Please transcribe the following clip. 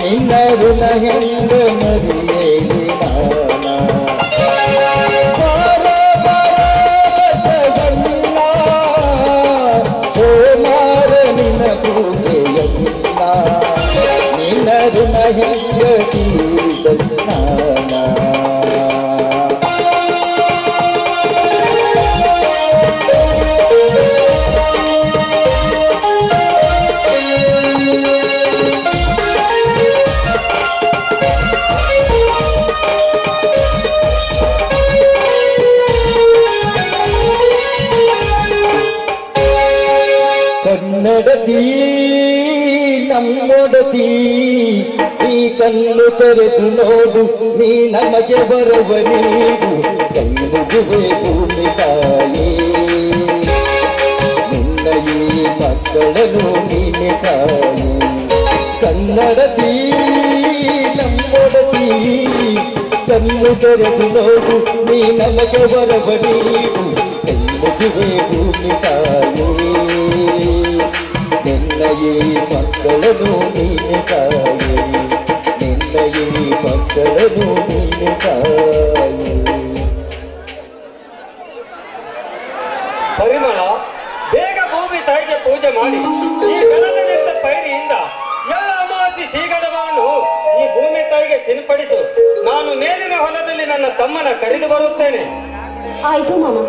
ನಿನ್ನ కన్నడది ನಮ್ಮೊಡತಿ ಈ ಕಲ್ಲು ತೆರೆದು ನೋಡು ನೀ ನಮಗೆ ಬರುವ ನೀರು ಕಣ್ಣುಗುವೆ ಭೂಮಿ ತಾಯಿ ನಿನ್ನ ಈ ಮಕ್ಕಳನ್ನು ನೀನೆ ತಾಯಿ ಕನ್ನಡತಿ ನಮ್ಮೊಡತಿ ಕಲ್ಲು ತೆರೆದು ನೋಡು ನೀ ನಮಗೆ ಬರುವ ನೀರು ಕಣ್ಣುಗುವೆ ಭೂಮಿ ತಾಯಿ ಮಕ್ಕಳನ್ನು ತಾಯಿ ಮಕ್ಕಳನ್ನು ಪರಿಮಳ ಬೇಗ ಭೂಮಿ ತಾಯಿಗೆ ಪೂಜೆ ಮಾಡಿ ಈ ಬೆಳಗಿನಿಂದ ಪೈರಿಯಿಂದ ಎಲ್ಲ ಅಮಾವಾಸ್ಯ ಸೀಗಡವನ್ನು ಈ ಭೂಮಿ ತಾಯಿಗೆ ಸಿಂಪಡಿಸು ನಾನು ಮೇಲಿನ ಹೊಲದಲ್ಲಿ ನನ್ನ ತಮ್ಮನ ಕರೆದು ಬರುತ್ತೇನೆ ಆಯ್ತು ಮಾಮ